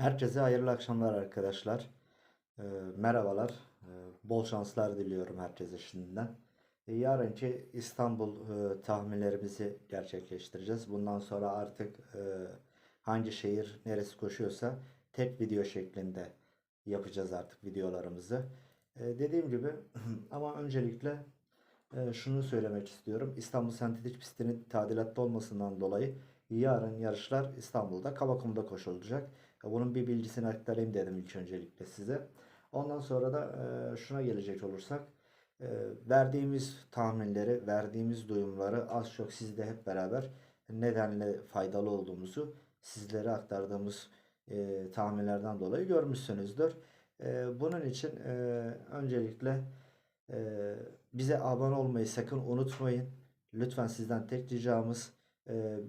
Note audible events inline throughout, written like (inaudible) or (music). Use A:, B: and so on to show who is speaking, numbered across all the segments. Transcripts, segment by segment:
A: Herkese hayırlı akşamlar arkadaşlar. Ee, merhabalar. Ee, bol şanslar diliyorum herkese şimdiden. Ee, yarınki İstanbul e, tahminlerimizi gerçekleştireceğiz. Bundan sonra artık e, hangi şehir neresi koşuyorsa tek video şeklinde yapacağız artık videolarımızı. Dediğim gibi (clears throat) ama öncelikle e, şunu söylemek istiyorum. İstanbul Sentetik Pisti'nin tadilatta olmasından dolayı yarın yarışlar İstanbul'da Kavakum'da koşulacak. Bunun bir bilgisini aktarayım dedim ilk öncelikle size. Ondan sonra da e, şuna gelecek olursak e, verdiğimiz tahminleri, verdiğimiz duyumları az çok sizle hep beraber nedenle faydalı olduğumuzu sizlere aktardığımız e, tahminlerden dolayı görmüşsünüzdür. Bunun için öncelikle bize abone olmayı sakın unutmayın. Lütfen sizden tek ricamız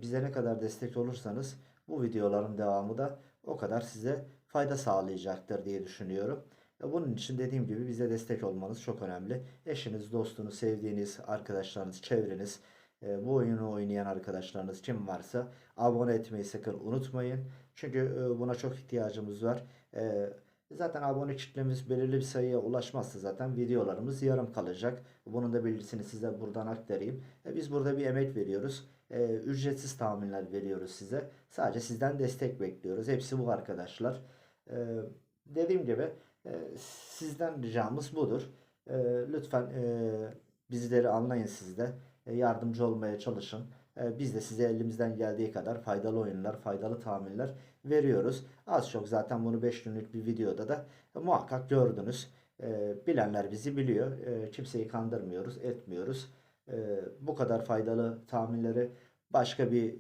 A: bize ne kadar destek olursanız bu videoların devamı da o kadar size fayda sağlayacaktır diye düşünüyorum. Bunun için dediğim gibi bize destek olmanız çok önemli. Eşiniz, dostunuz, sevdiğiniz arkadaşlarınız, çevreniz, e, bu oyunu oynayan arkadaşlarınız kim varsa abone etmeyi sakın unutmayın. Çünkü e, buna çok ihtiyacımız var. E, Zaten abone kitlemiz belirli bir sayıya ulaşmazsa zaten videolarımız yarım kalacak. Bunun da bilgisini size buradan aktarayım. Biz burada bir emek veriyoruz. E, ücretsiz tahminler veriyoruz size. Sadece sizden destek bekliyoruz. Hepsi bu arkadaşlar. E, dediğim gibi e, sizden ricamız budur. E, lütfen e, bizleri anlayın siz de. E, yardımcı olmaya çalışın. E, Biz de size elimizden geldiği kadar faydalı oyunlar, faydalı tahminler veriyoruz. Az çok zaten bunu 5 günlük bir videoda da e, muhakkak gördünüz. E, Bilenler bizi biliyor. E, Kimseyi kandırmıyoruz, etmiyoruz. E, Bu kadar faydalı tahminleri başka bir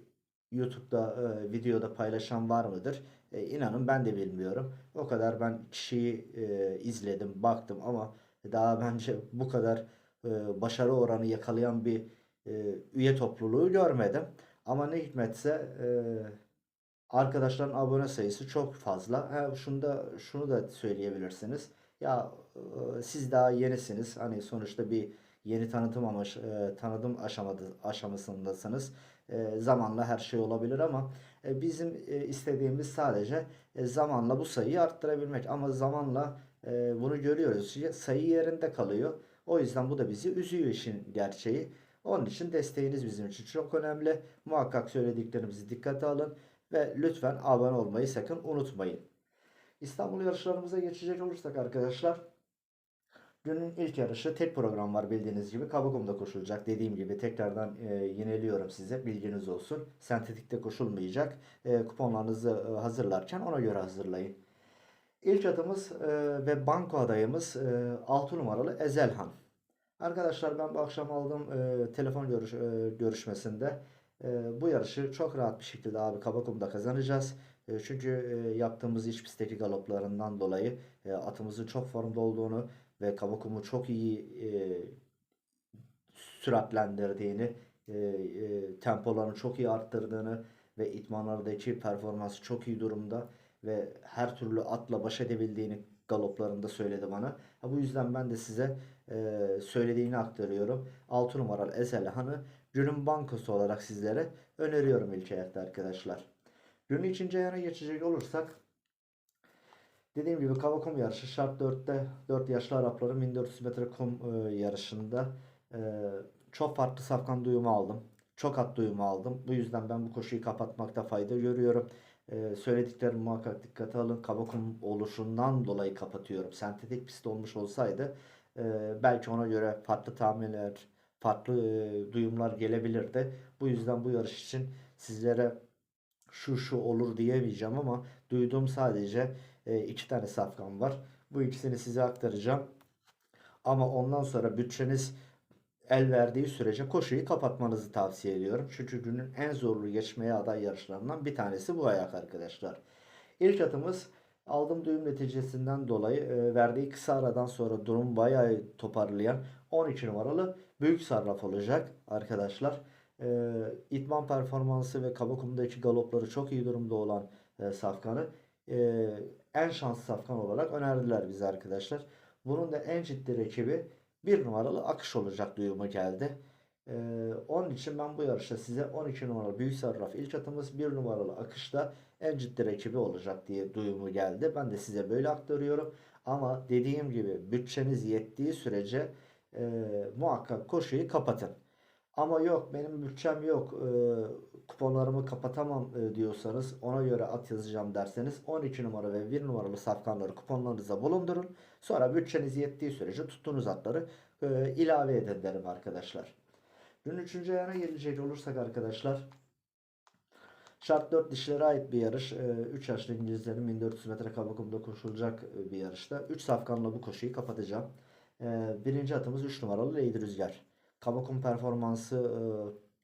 A: YouTube'da e, videoda paylaşan var mıdır? E, inanın ben de bilmiyorum. O kadar ben kişiyi e, izledim, baktım ama daha bence bu kadar e, başarı oranı yakalayan bir e, üye topluluğu görmedim. Ama ne hikmetse e, arkadaşların abone sayısı çok fazla. Ha, şunu da şunu da söyleyebilirsiniz. Ya e, siz daha yenisiniz. Hani sonuçta bir yeni tanıtım ama e, tanıtım aşamada, aşamasındasınız. E, zamanla her şey olabilir ama e, bizim e, istediğimiz sadece e, zamanla bu sayıyı arttırabilmek. Ama zamanla e, bunu görüyoruz. Sayı yerinde kalıyor. O yüzden bu da bizi üzüyor işin gerçeği. Onun için desteğiniz bizim için çok önemli. Muhakkak söylediklerimizi dikkate alın ve lütfen abone olmayı sakın unutmayın. İstanbul yarışlarımıza geçecek olursak arkadaşlar günün ilk yarışı tek program var bildiğiniz gibi. Kabakum'da koşulacak. Dediğim gibi tekrardan e, yineliyorum size. Bilginiz olsun. Sentetikte koşulmayacak. E, kuponlarınızı e, hazırlarken ona göre hazırlayın. İlk atımız e, ve banko adayımız e, 6 numaralı Ezelhan. Arkadaşlar ben bu akşam aldığım e, telefon görüş, e, görüşmesinde e, bu yarışı çok rahat bir şekilde abi Kabakum'da kazanacağız. E, çünkü e, yaptığımız iç pistteki galoplarından dolayı e, atımızın çok formda olduğunu ve Kabakum'u çok iyi e, süratlendirdiğini, e, e, tempolarını çok iyi arttırdığını ve itmanlardaki performansı çok iyi durumda ve her türlü atla baş edebildiğini galoplarında söyledi bana. Ha, bu yüzden ben de size e, söylediğini aktarıyorum. 6 numaralı Ezelhan'ı günün bankosu olarak sizlere öneriyorum ilk ayakta arkadaşlar. Günün ikinci ayağına geçecek olursak Dediğim gibi Kavakum yarışı şart 4'te 4 yaşlı Arapların 1400 metre kum e, yarışında e, çok farklı safkan duyumu aldım. Çok at duyumu aldım. Bu yüzden ben bu koşuyu kapatmakta fayda görüyorum. E, söylediklerimi muhakkak dikkate alın. Kavakum oluşundan dolayı kapatıyorum. Sentetik pist olmuş olsaydı e, belki ona göre farklı tahminler, farklı e, duyumlar gelebilirdi. Bu yüzden bu yarış için sizlere şu şu olur diyemeyeceğim ama duyduğum sadece e, tane safkan var. Bu ikisini size aktaracağım. Ama ondan sonra bütçeniz el verdiği sürece koşuyu kapatmanızı tavsiye ediyorum. Çünkü günün en zorlu geçmeye aday yarışlarından bir tanesi bu ayak arkadaşlar. İlk atımız aldım düğüm neticesinden dolayı e, verdiği kısa aradan sonra durum bayağı toparlayan 12 numaralı büyük sarraf olacak arkadaşlar. E, itman performansı ve Kabakum'daki galopları çok iyi durumda olan e, Safkan'ı e, en şanslı Safkan olarak önerdiler bize arkadaşlar. Bunun da en ciddi rakibi bir numaralı akış olacak duyumu geldi. Ee, onun için ben bu yarışta size 12 numaralı Büyük Sarraf ilk atımız 1 numaralı Akış'ta en ciddi rakibi olacak diye duyumu geldi. Ben de size böyle aktarıyorum. Ama dediğim gibi bütçeniz yettiği sürece e, muhakkak koşuyu kapatın. Ama yok benim bütçem yok e, kuponlarımı kapatamam e, diyorsanız ona göre at yazacağım derseniz 12 numara ve 1 numaralı safkanları kuponlarınıza bulundurun. Sonra bütçeniz yettiği sürece tuttuğunuz atları e, ilave edin derim arkadaşlar. Dün 3. ayağına gelecek olursak arkadaşlar Şart 4 dişlere ait bir yarış. 3 yaşlı İngilizlerin 1400 metre kaba kumda koşulacak e, bir yarışta. 3 safkanla bu koşuyu kapatacağım. E, birinci atımız 3 numaralı Lady Rüzgar. Kaba kum performansı e,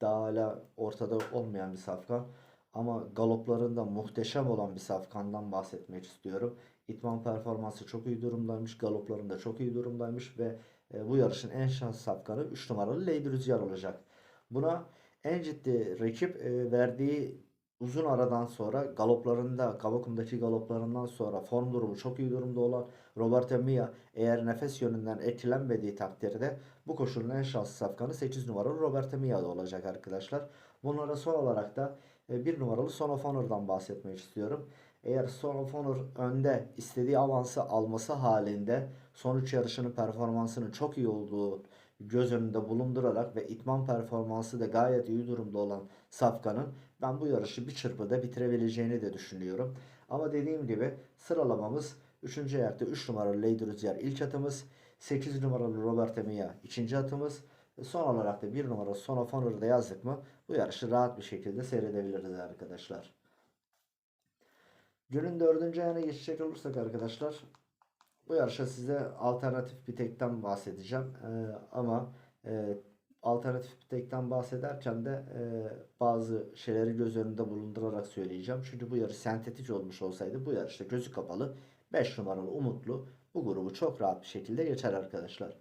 A: daha hala ortada olmayan bir safkan. Ama galoplarında muhteşem olan bir safkandan bahsetmek istiyorum. İtman performansı çok iyi durumdaymış. Galoplarında çok iyi durumdaymış ve bu yarışın en şanslı safkanı 3 numaralı Lady Rüzgar olacak. Buna en ciddi rakip verdiği uzun aradan sonra galoplarında, Kavakum'daki galoplarından sonra form durumu çok iyi durumda olan Roberto Mia eğer nefes yönünden etkilenmediği takdirde bu koşunun en şanslı safkanı 8 numaralı Roberto Mia'da olacak arkadaşlar. Bunlara son olarak da 1 numaralı Son of Honor'dan bahsetmek istiyorum. Eğer Son of Honor önde istediği avansı alması halinde sonuç yarışının performansının çok iyi olduğu göz önünde bulundurarak ve itman performansı da gayet iyi durumda olan Safkan'ın ben bu yarışı bir çırpıda bitirebileceğini de düşünüyorum. Ama dediğim gibi sıralamamız 3. ayakta 3 numaralı Lady Rüzgar ilk atımız, 8 numaralı Robert Emiya ikinci atımız, son olarak da 1 numara Son of Honor'da yazdık mı bu yarışı rahat bir şekilde seyredebiliriz arkadaşlar. Günün dördüncü ayağına geçecek olursak arkadaşlar bu yarışa size alternatif bir tekten bahsedeceğim. Ee, ama e, alternatif bir tekten bahsederken de e, bazı şeyleri göz önünde bulundurarak söyleyeceğim. Çünkü bu yarış sentetik olmuş olsaydı bu yarışta gözü kapalı 5 numaralı Umutlu bu grubu çok rahat bir şekilde geçer arkadaşlar.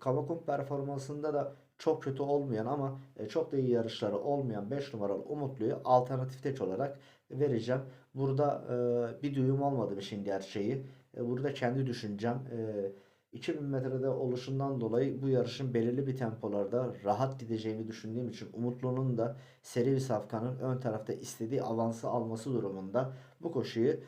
A: Kavakum performansında da çok kötü olmayan ama e, çok da iyi yarışları olmayan 5 numaralı Umutlu'yu alternatif tek olarak vereceğim. Burada e, bir duyum olmadı işin gerçeği. E, burada kendi düşüncem. E, 2000 metrede oluşundan dolayı bu yarışın belirli bir tempolarda rahat gideceğini düşündüğüm için Umutlu'nun da seri bir safkanın ön tarafta istediği avansı alması durumunda bu koşuyu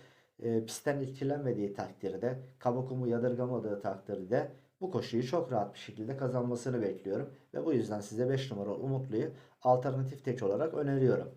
A: e, pistten etkilenmediği takdirde Kabakum'u yadırgamadığı takdirde bu koşuyu çok rahat bir şekilde kazanmasını bekliyorum. Ve bu yüzden size 5 numaralı Umutlu'yu alternatif tek olarak öneriyorum.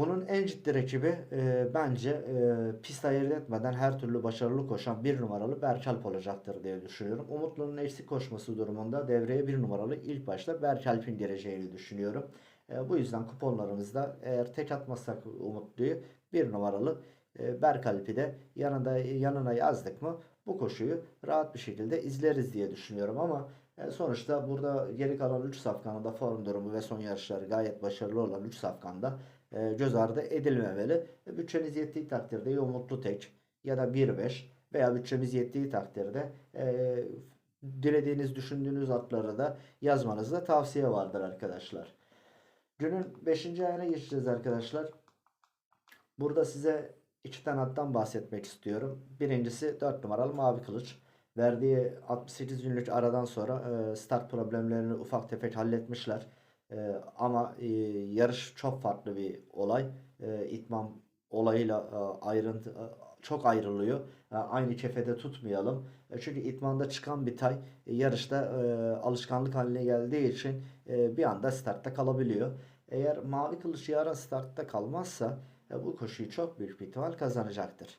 A: Bunun en ciddi rakibi e, bence e, pist ayırt etmeden her türlü başarılı koşan bir numaralı Berkalp olacaktır diye düşünüyorum. Umutlu'nun eksik koşması durumunda devreye bir numaralı ilk başta Berkalp'in gireceğini düşünüyorum. E, bu yüzden kuponlarımızda eğer tek atmazsak Umutlu'yu bir numaralı e, Berkalp'i de yanında yanına yazdık mı bu koşuyu rahat bir şekilde izleriz diye düşünüyorum ama e, sonuçta burada geri kalan 3 safkanında form durumu ve son yarışları gayet başarılı olan 3 safkanda e, göz ardı edilmemeli. Bütçeniz yettiği takdirde Umutlu Tek ya da 1-5 veya bütçemiz yettiği takdirde e, dilediğiniz düşündüğünüz atları da yazmanızda tavsiye vardır arkadaşlar. Günün 5. ayına geçeceğiz arkadaşlar. Burada size iki tane attan bahsetmek istiyorum. Birincisi 4 numaralı Mavi Kılıç. Verdiği 68 günlük aradan sonra e, start problemlerini ufak tefek halletmişler. E, ama e, yarış çok farklı bir olay. E, itman olayıyla e, ayrıntı e, çok ayrılıyor. E, aynı kefede tutmayalım. E, çünkü itmanda çıkan bir tay e, yarışta e, alışkanlık haline geldiği için e, bir anda startta kalabiliyor. Eğer mavi kılıç yarın startta kalmazsa e, bu koşuyu çok büyük bir ihtimal kazanacaktır.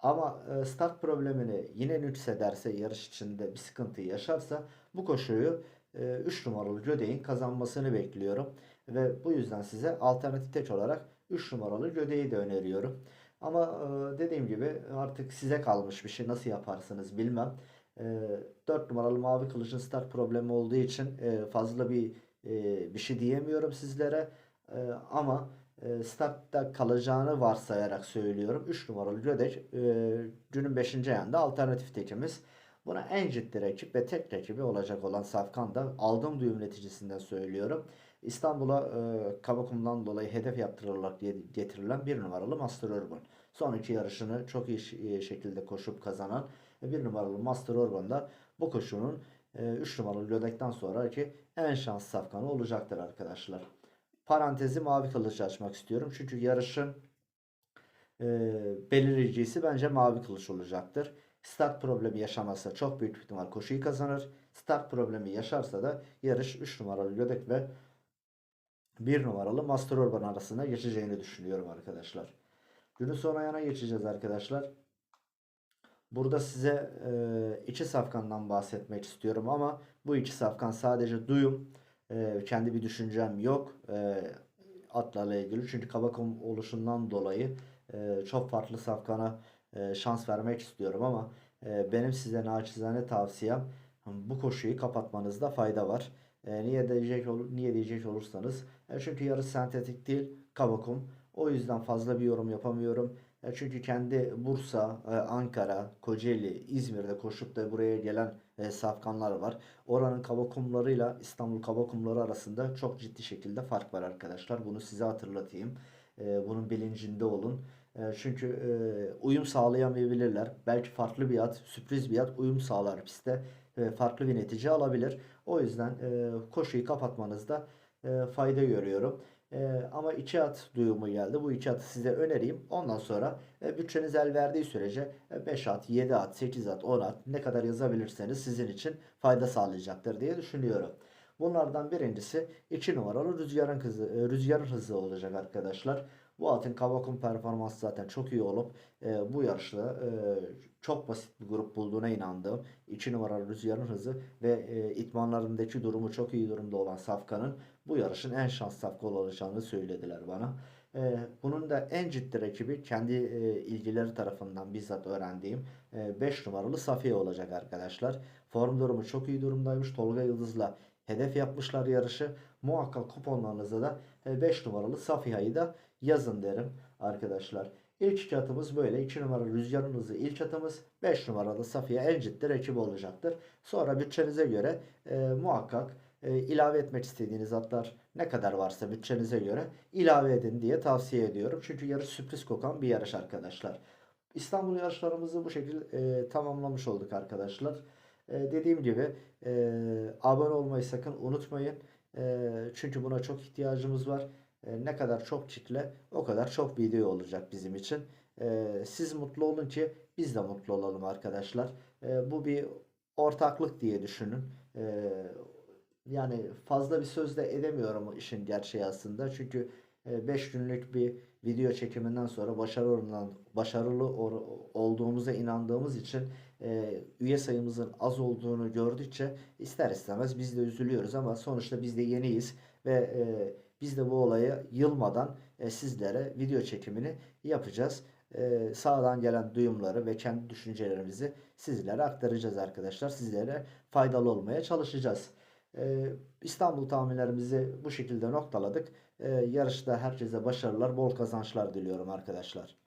A: Ama e, start problemini yine nüksederse yarış içinde bir sıkıntı yaşarsa bu koşuyu 3 e, numaralı Göde'nin kazanmasını bekliyorum. Ve bu yüzden size alternatif tek olarak 3 numaralı Göde'yi de öneriyorum. Ama dediğim gibi artık size kalmış bir şey nasıl yaparsınız bilmem. 4 numaralı mavi kılıcın start problemi olduğu için fazla bir bir şey diyemiyorum sizlere. Ama e, startta kalacağını varsayarak söylüyorum. 3 numaralı Gödek e, günün 5. ayında alternatif tekimiz. Buna en ciddi rakip ve tek rakibi olacak olan Safkan da aldığım düğüm neticesinden söylüyorum. İstanbul'a e, Kabakum'dan dolayı hedef yaptırılarak getirilen bir numaralı Master Urban. Son iki yarışını çok iyi şekilde koşup kazanan bir numaralı Master Urban da bu koşunun 3 numaralı Lödek'ten sonraki en şanslı safkanı olacaktır arkadaşlar. Parantezi mavi kılıç açmak istiyorum. Çünkü yarışın e, belirleyicisi bence mavi kılıç olacaktır. Start problemi yaşamazsa çok büyük ihtimal koşuyu kazanır. Start problemi yaşarsa da yarış 3 numaralı Lödek ve 1 numaralı Master Urban arasında geçeceğini düşünüyorum arkadaşlar. Günün son ayağına geçeceğiz arkadaşlar. Burada size e, iki safkandan bahsetmek istiyorum ama bu iki safkan sadece duyum. E, kendi bir düşüncem yok. E, atlarla ilgili. Çünkü kabakom oluşundan dolayı e, çok farklı safkana e, şans vermek istiyorum ama e, benim size naçizane tavsiyem bu koşuyu kapatmanızda fayda var. E, niye diyecek olur, niye diyecek olursanız çünkü yarış sentetik değil kabakum. O yüzden fazla bir yorum yapamıyorum. Çünkü kendi Bursa, Ankara, Kocaeli, İzmir'de koşup da buraya gelen e, safkanlar var. Oranın kabakumlarıyla İstanbul kabakumları arasında çok ciddi şekilde fark var arkadaşlar. Bunu size hatırlatayım. Bunun bilincinde olun. E, çünkü e, uyum sağlayamayabilirler. Belki farklı bir at, sürpriz bir at uyum sağlar pistte. Farklı bir netice alabilir. O yüzden e, koşuyu kapatmanızda e, fayda görüyorum. Ama iki at duyumu geldi. Bu iki atı size önereyim. Ondan sonra bütçeniz el verdiği sürece e, 5 at, 7 at, 8 at, 10 at ne kadar yazabilirseniz sizin için fayda sağlayacaktır diye düşünüyorum. Bunlardan birincisi 2 numaralı rüzgarın hızı, rüzgarın hızı olacak arkadaşlar. Bu atın Kavakum performansı zaten çok iyi olup e, bu yarışta e, çok basit bir grup bulduğuna inandığım 2 numaralı Rüzgar'ın hızı ve e, itmanlarındaki durumu çok iyi durumda olan Safkan'ın bu yarışın en şanslı Safka olacağını söylediler bana. E, bunun da en ciddi rakibi kendi e, ilgileri tarafından bizzat öğrendiğim 5 numaralı Safiye olacak arkadaşlar. Form durumu çok iyi durumdaymış. Tolga Yıldız'la hedef yapmışlar yarışı. Muhakkak kuponlarınıza da 5 numaralı Safiha'yı da yazın derim arkadaşlar. İlk iki atımız böyle. 2 numaralı Rüzgarın Hızı ilk atımız. 5 numaralı Safiye en ciddi rakibi olacaktır. Sonra bütçenize göre e, muhakkak e, ilave etmek istediğiniz atlar ne kadar varsa bütçenize göre ilave edin diye tavsiye ediyorum. Çünkü yarış sürpriz kokan bir yarış arkadaşlar. İstanbul yarışlarımızı bu şekilde e, tamamlamış olduk arkadaşlar. E, dediğim gibi e, abone olmayı sakın unutmayın. E, çünkü buna çok ihtiyacımız var. E, ne kadar çok kitle o kadar çok video olacak bizim için. E, siz mutlu olun ki biz de mutlu olalım arkadaşlar. E, bu bir ortaklık diye düşünün. E, yani fazla bir söz de edemiyorum işin gerçeği aslında. Çünkü 5 günlük bir video çekiminden sonra başarılı başarılı olduğumuza inandığımız için üye sayımızın az olduğunu gördükçe ister istemez biz de üzülüyoruz ama sonuçta biz de yeniyiz ve biz de bu olayı yılmadan e, sizlere video çekimini yapacağız. E, sağdan gelen duyumları ve kendi düşüncelerimizi sizlere aktaracağız arkadaşlar. Sizlere faydalı olmaya çalışacağız. E, İstanbul tahminlerimizi bu şekilde noktaladık. E, yarışta herkese başarılar, bol kazançlar diliyorum arkadaşlar.